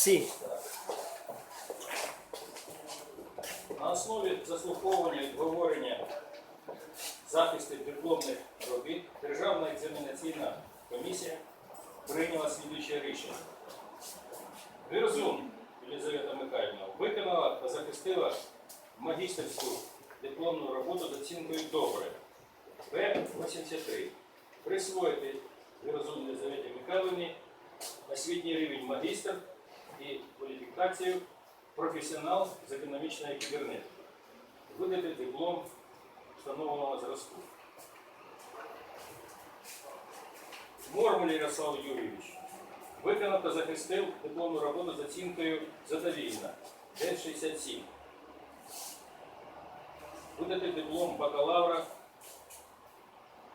Всі. На основі заслуховування і обговорення захисту дипломних робіт Державна екзаменаційна комісія прийняла слідуюче рішення. Вірзун Єлизавета Михайлівна виконала та захистила магістерську дипломну роботу з оцінкою добре. Б-83. Присвоїти Вірзун Єлизаветі Михайлівні освітній рівень магістр і кваліфікацію професіонал з економічної кібернетики. Видати диплом встановленого зразку. Мормуль Ярослав Юрійович виконав та захистив дипломну роботу з оцінкою задовільна Д-67. Видати диплом бакалавра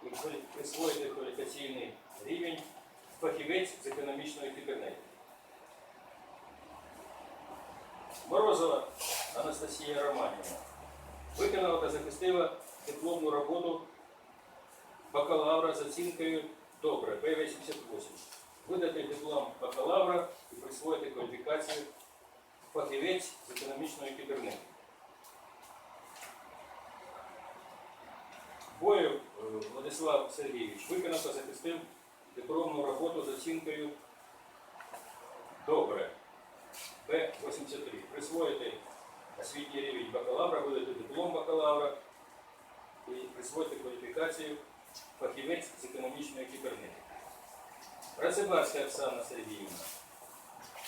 і присвоїти кваліфікаційний рівень фахівець з економічної кібернетики. Морозова Анастасія Романівна виконала та захистила дипломну роботу бакалавра з оцінкою добре Б-88. Видати диплом бакалавра і присвоїти кваліфікацію фахівець з економічної кібернетики. Боєв е, Владислав Сергійович виконав та захистив дипломну роботу з оцінкою добре Б-83. Присвоїти освітній рівень бакалавра, видати диплом бакалавра і присвоїти кваліфікацію фахівець з економічної кібернетики. Рацебарська Оксана Сергіївна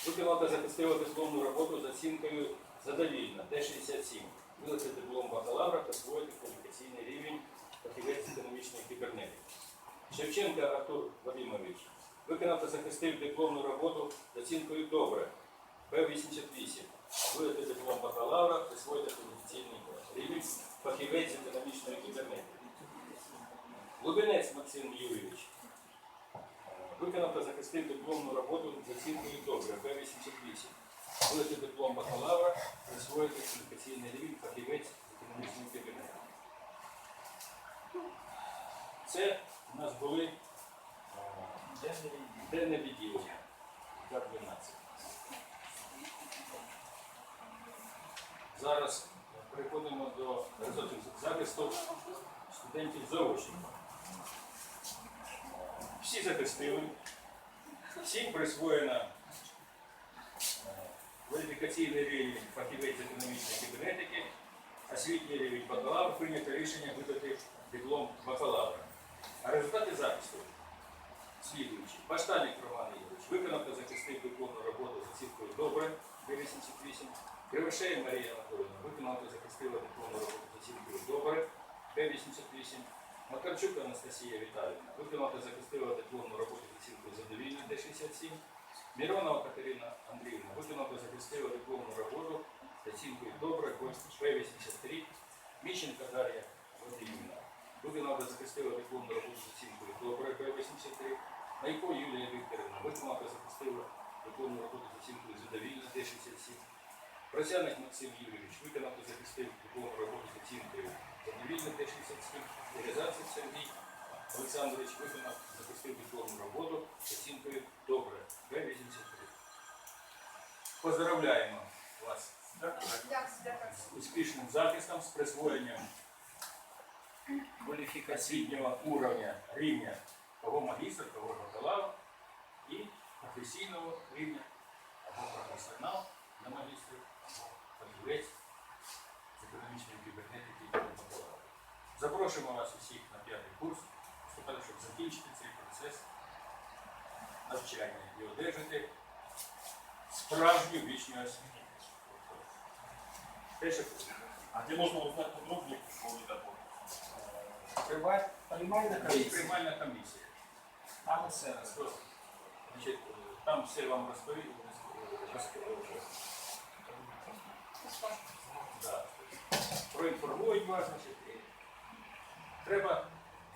виконала та захистила дипломну роботу з оцінкою задовільна Д-67. Видати диплом бакалавра, присвоїти кваліфікаційний рівень фахівець з економічної кібернетики. Шевченка Артур Вадимович виконав та захистив дипломну роботу з оцінкою добре Б-88. Видати диплом бакалавра, присвоїти кваліфікаційний рівень фахівець економічної кібернетики. Лубенець Максим Юрійович виконав та захистив дипломну роботу з оцінкою добре Б-88. Видати диплом бакалавра, присвоїти кваліфікаційний рівень фахівець економічної кібернетики. Це у нас були е, денне відділення за 12. Зараз переходимо до захисту студентів заочних. Всі захистили, всім присвоєно е, кваліфікаційний рівень фахівець економічної кібернетики, освітній рівень бакалавр, прийнято рішення видати диплом бакалавра. А результати захисту слідуючі. Баштанник Роман Ігорович виконав та захистив дипломну роботу з оцінкою добре Д-88. Кривошея Марія Анатолійовна виконала та захистила дипломну роботу з оцінкою добре Д-88. Макарчук Анастасія Віталіївна виконала та захистила дипломну роботу оцінкою задовільна Д-67. Міронова Катерина Андріївна виконала та захистила дипломну роботу з оцінкою добре П-83. Міщенка Дар'я Вадимівна виконала та захистила дипломну роботу з оцінкою добре П-83. Майко Юлія Вікторівна виконала та захистила дипломну роботу з оцінкою задовільна Д-67. Просяник Максим Юрійович виконав та захистив дипломну роботу з оцінкою задовільна Д-67. Реалізація Сергій Олександрович виконав захистив дипломну роботу з оцінкою добре П-83. Поздравляємо вас з успішним захистом, з присвоєнням кваліфікаційного уровня рівня того магістра, того бакалавра і професійного рівня або професіонал на магістрі, або фахівець з економічної кібернетики і бакалавра. Запрошуємо вас усіх на п'ятий курс, щоб закінчити цей процес навчання і одержати справжню вічну освіту. Що А где можно узнать подробнее, что вы? Приймальна комісія. приймальна комісія. Там усе. Значить, там все вам розповідь. Да. Проінформують вас, значить, треба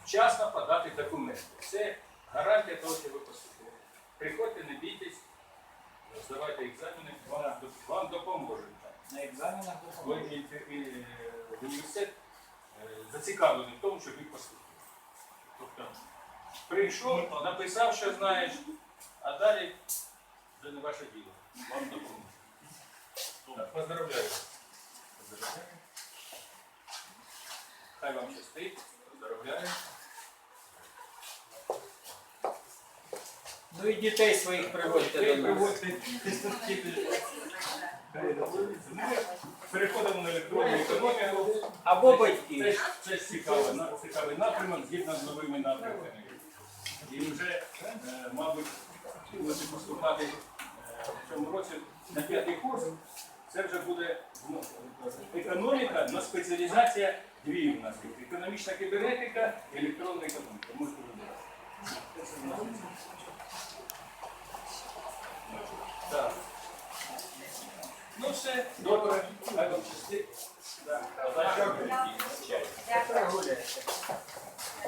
вчасно подати документи. Це гарантія того, що ви поступили. Приходьте, не бійтесь, здавайте екзамени, вам, вам допоможуть. На екзаменах Ви інте- і- в університет е, зацікавлений в тому, щоб ви поступили. Тобто прийшов, написав, що знаєш, а далі вже не ваше діло. Вам допомогу. Так, Поздравляю. Поздравляю. Хай вам щастить. Поздравляю. Ну і дітей своїх приводьте до нас. приводьте Хай. Ну, Переходимо на електронну економіку. Або Це, батьки. це цікавий, на- цікавий напрямок згідно з новими напрямками. І вже, е, мабуть, будете поступати е, в цьому році на п'ятий курс. Це вже буде ну, економіка, але спеціалізація дві у нас. є. Економічна кібернетика і електронна економіка. Можете вибирати. Так. Ну все, добре. Дякую.